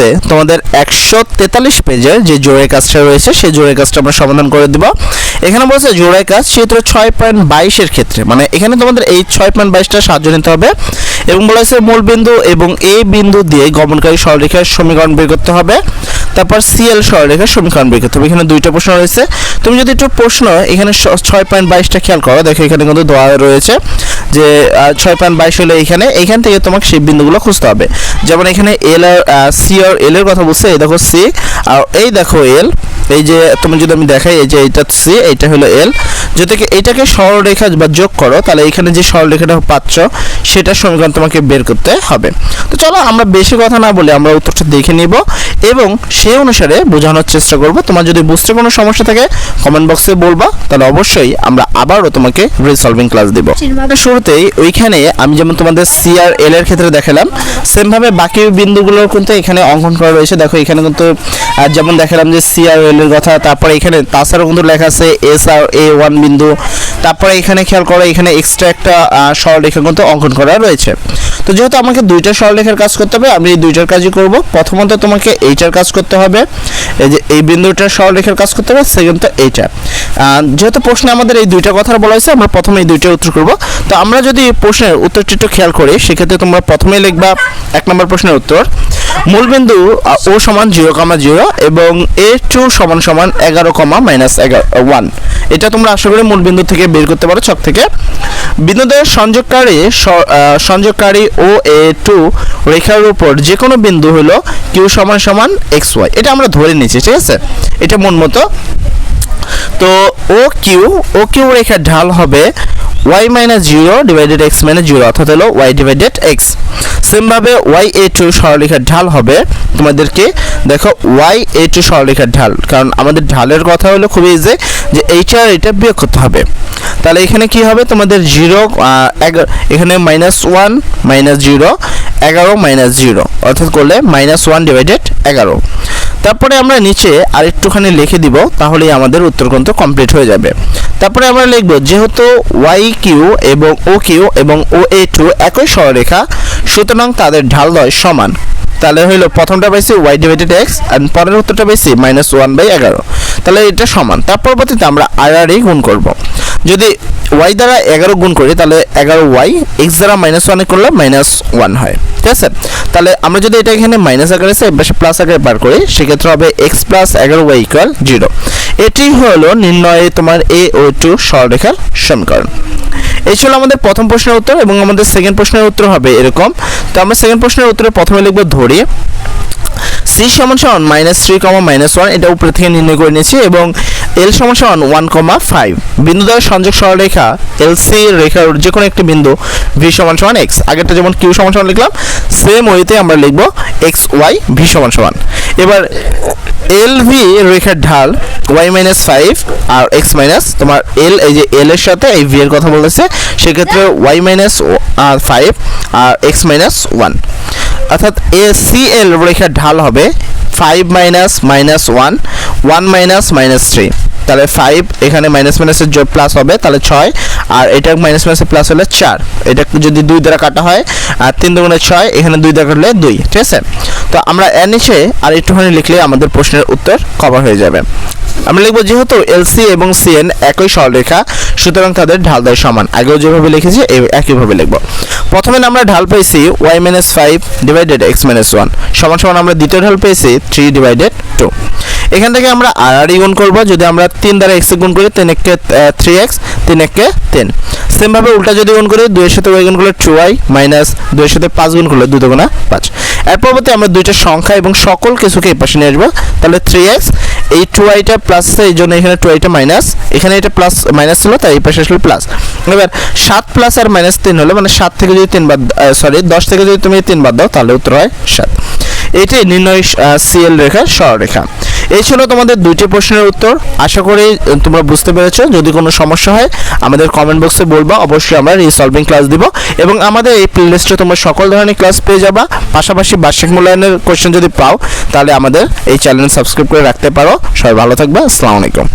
তে তোমাদের একশো তেতাল্লিশ পেজের যে জোড়াই কাজটা রয়েছে, সেই জোড়াই কাজটা আমরা সমাধান করে দিব। এখানে বলছে জোড়াই কাজ চিত্র ছয় পয়েন্ট বাইশের ক্ষেত্রে। মানে এখানে তোমাদের এই ছয় পয়েন্ট বাইশটা সাহায্য নিতে হবে এবং বলা হয়েছে মূল বিন্দু এবং এ বিন্দু দিয়ে গমনকারী সরলরেখার সমীকরণ বের করতে হবে। তারপর সিএল সরলরেখার সমীকরণ বের করতে হবে। এখানে দুইটা প্রশ্ন রয়েছে। তুমি যদি একটু প্রশ্ন এখানে ছয় পয়েন্ট বাইশটা খেয়াল করো, দেখো এখানে কিন্তু দেওয়া রয়েছে। যে ছয় পয়েন্ট বাইশ হলে এখানে এখান থেকে তোমাকে সেই বিন্দুগুলো খুঁজতে হবে। যেমন এখানে এল আর সি আর এল এর কথা বলছে, এই দেখো সি আর এই দেখো এল এই যে তুমি যদি আমি দেখাই, এই যে এটা সি এইটা হলো এল যদি এটাকে সরলরেখা বা যোগ করো, তাহলে এখানে যে সরলরেখাটা পাচ্ছ, সেটা সমীকরণ তোমাকে বের করতে হবে। তো চলো, আমরা বেশি কথা না বলে আমরা উত্তরটা দেখে নিব। এবং সেই অনুসারে বোঝানোর চেষ্টা করব। তোমার যদি বুঝতে কোনো সমস্যা থাকে কমেন্ট বক্সে বলবা, তাহলে অবশ্যই আমরা আবারও তোমাকে রিসলভিং ক্লাস দিব। শুরুতেই ওইখানে আমি যেমন তোমাদের সি আর এল এর ক্ষেত্রে দেখালাম সেম ভাবে বাকি বিন্দুগুলোর কিন্তু এখানে অঙ্কন করা রয়েছে। দেখো, এখানে কিন্তু যেমন দেখালাম যে সি আর এল এর কথা, তারপরে এখানে তাছাড়াও কিন্তু লেখা আছে এস আর এ ওয়ান বিন্দু, তারপরে এখানে খেয়াল করো, এখানে এক্সট্রা একটা সরলরেখা কিন্তু অঙ্কন করা রয়েছে। তো যেহেতু আমাকে দুইটা সরলরেখার কাজ করতে হবে, আমি এই দুইটার কাজই করব। প্রথমত তোমাকে এইটার কাজ করতে হবে, এই যে এই বিন্দুটার সরলরেখার কাজ করতে হবে সেকেন্ড তো এইটা। যেহেতু প্রশ্নে আমাদের এই দুইটা কথা বলা হয়েছে, আমরা প্রথমে এই দুইটা উত্তর করব। তো আমরা যদি প্রশ্নের উত্তরটি একটু খেয়াল করি, সেক্ষেত্রে তোমরা প্রথমে লিখবা এক নম্বর প্রশ্নের উত্তর। মূলবিন্দু ও সমান জিরো কমা জিরো এবং এ টু সমান সমান এগারো কমা মাইনাস এগারো ওয়ান। এটা তোমরা আশা করি মূলবিন্দু থেকে বের করতে পারো ছক থেকে। বিন্দুদের সংযোগকারী সংযোগকারী ও এ টু রেখার উপর যে কোনো বিন্দু হলো কিউ সমান সমান এক্স ওয়াই। এটা আমরা ধরে নিচ্ছি ঠিক আছে? এটা মন মতো। তো ও কিউ ও কিউ রেখার ঢাল হবে Y minus zero divided X minus zero অর্থাৎ হলো ওয়াই ডিভাইডেড এক্স সেমভাবে ওয়াই এ টু সরলরেখার ঢাল হবে তোমাদেরকে দেখো ওয়াই এ টু সরলরেখার ঢাল, কারণ আমাদের ঢালের কথা হলো খুবই ইজি যে এইটা আর এটা বিয়োগ করতে হবে। তাহলে এখানে কি হবে? তোমাদের জিরো এখানে মাইনাস ওয়ান মাইনাস জিরো এগারো মাইনাস জিরো অর্থাৎ করলে মাইনাস ওয়ান ডিভাইডেড এগারো। তারপরে আমরা নিচে আর একটুখানি লিখে দিব, তাহলেই আমাদের উত্তর কিন্তু কমপ্লিট হয়ে যাবে। তারপরে আমরা লিখব, যেহেতু ওয়াই কিউ এবং ও কিউ এবং ও এ টু একই সরলরেখা সুতরাং তাদের ঢালদয় সমান। তাহলে হইল প্রথমটা পাইছি ওয়াই ডিভাইডেড এক্স আর পরের উত্তরটা পাইছি মাইনাস ওয়ান বাই এগারো। তাহলে এটা সমান। তার পরবর্তীতে আমরা আর আর গুণ করব। যদি ওয়াই দ্বারা এগারো গুণ করি, তাহলে এগারো ওয়াই এক্স দ্বারা মাইনাস ওয়ানে করলে মাইনাস ওয়ান হয়। ঠিক আছে? তাহলে আমরা যদি এটা এখানে মাইনাস আকারে প্লাস আকারে বার করি, সেক্ষেত্রে হবে এক্স প্লাস এগারো ওয়াই ইকুয়াল জিরো এটি হলো নির্ণয়ে তোমার এ ও টু সরলরেখার সমীকরণ। এই ছিল আমাদের প্রথম প্রশ্নের উত্তর এবং আমাদের সেকেন্ড প্রশ্নের উত্তর হবে এরকম। তো আমরা সেকেন্ড প্রশ্নের উত্তরে প্রথমে লিখব ধরি। সি সমান সমান minus three comma minus one এটা উপরে থেকে নির্ণয় করে নিয়েছি এবং এল সমান সমান ওয়ান কমা ফাইভ বিন্দু দ্বারা সংযোগ সরলরেখা এল সি রেখার যে কোনো একটি বিন্দু ভি সমান সমান এক্স আগেরটা যেমন কিউ সমান সমান লিখলাম সেম ওয়েতে আমরা লিখব এক্স ওয়াই ভি সমান সমান। এবার এল ভি রেখার ঢাল ওয়াই মাইনাস ফাইভ আর এক্স মাইনাস তোমার এল এই যে এল এর সাথে এই ভি এর কথা বলেছে, সেক্ষেত্রে ওয়াই মাইনাস ফাইভ আর এক্স মাইনাস ওয়ান অর্থাৎ এ সি এল রেখার ঢাল হবে five minus minus one one minus minus three তাহলে ফাইভ এখানে মাইনাস মাইনাসের যোগ প্লাস হবে, তাহলে ছয়। আর এটা মাইনাস মাইনাসের প্লাস হলে চার। এটা যদি দুই দ্বারা কাটা হয়, আর তিন দুগুণে ছয়, এখানে দুই দ্বারা কাটলে দুই, ঠিক আছে? তো আমরা এর নিচে আর একটুখানি লিখলে আমাদের প্রশ্নের উত্তর কভার হয়ে যাবে। আমরা লিখব, যেহেতু এলসি এবং সিএন একই সরলরেখা, সুতরাং তাদের ঢালদয় সমান। আগেও যেভাবে লিখেছি একইভাবে লিখব। প্রথমে আমরা ঢাল পেয়েছি Y minus five divided X minus one সমান সমান আমরা দ্বিতীয় ঢাল পেয়েছি থ্রি ডিভাইডেড টু এখান থেকে আমরা আর আর গুণ করব, যদি আমরা তিন দ্বারা এক্স গুণ করি, তিন একে থ্রি এক্স তিন একে তিন। সেমভাবে উল্টা যদি গুণ করি, দুইয়ের সাথে ওয়াই গুণ করলে টু ওয়াই মাইনাস দুইয়ের সাথে পাঁচ গুণ করলে দুই দুগুণা পাঁচ। এর পরবর্তী আমরা দুইটা সংখ্যা এবং সকল কিছুকে পাশে নিয়ে আসব। তাহলে থ্রি এক্স এই টু আইটা প্লাস আছে এই জন্য এখানে টু আইটা মাইনাস এখানে এটা প্লাস মাইনাস ছিল তাই এই পাশে আসলে প্লাস এবার সাত প্লাস আর মাইনাস তিন হলো মানে সাত থেকে যদি তিন বাদ সরি দশ থেকে যদি তুমি তিন বাদ দাও, তাহলে উত্তর হয় সাত। এটাই নির্ণয় সিএল রেখা, সরলরেখা। এই ছিল তোমাদের দুইটি প্রশ্নের উত্তর। আশা করি তোমরা বুঝতে পেরেছ। যদি কোনো সমস্যা হয়, আমাদের কমেন্ট বক্সে বলবা। অবশ্যই আমরা রিসলভিং ক্লাস দিব। এবং আমাদের এই প্লেলিস্টে তোমরা সকল ধরনের ক্লাস পেয়ে যাবা। পাশাপাশি বার্ষিক মূল্যায়নের কোশ্চেন যদি পাও, তাহলে আমাদের এই চ্যানেল সাবস্ক্রাইব করে রাখতে পারো। সবাই ভালো থাকবে। আসসালামু আলাইকুম।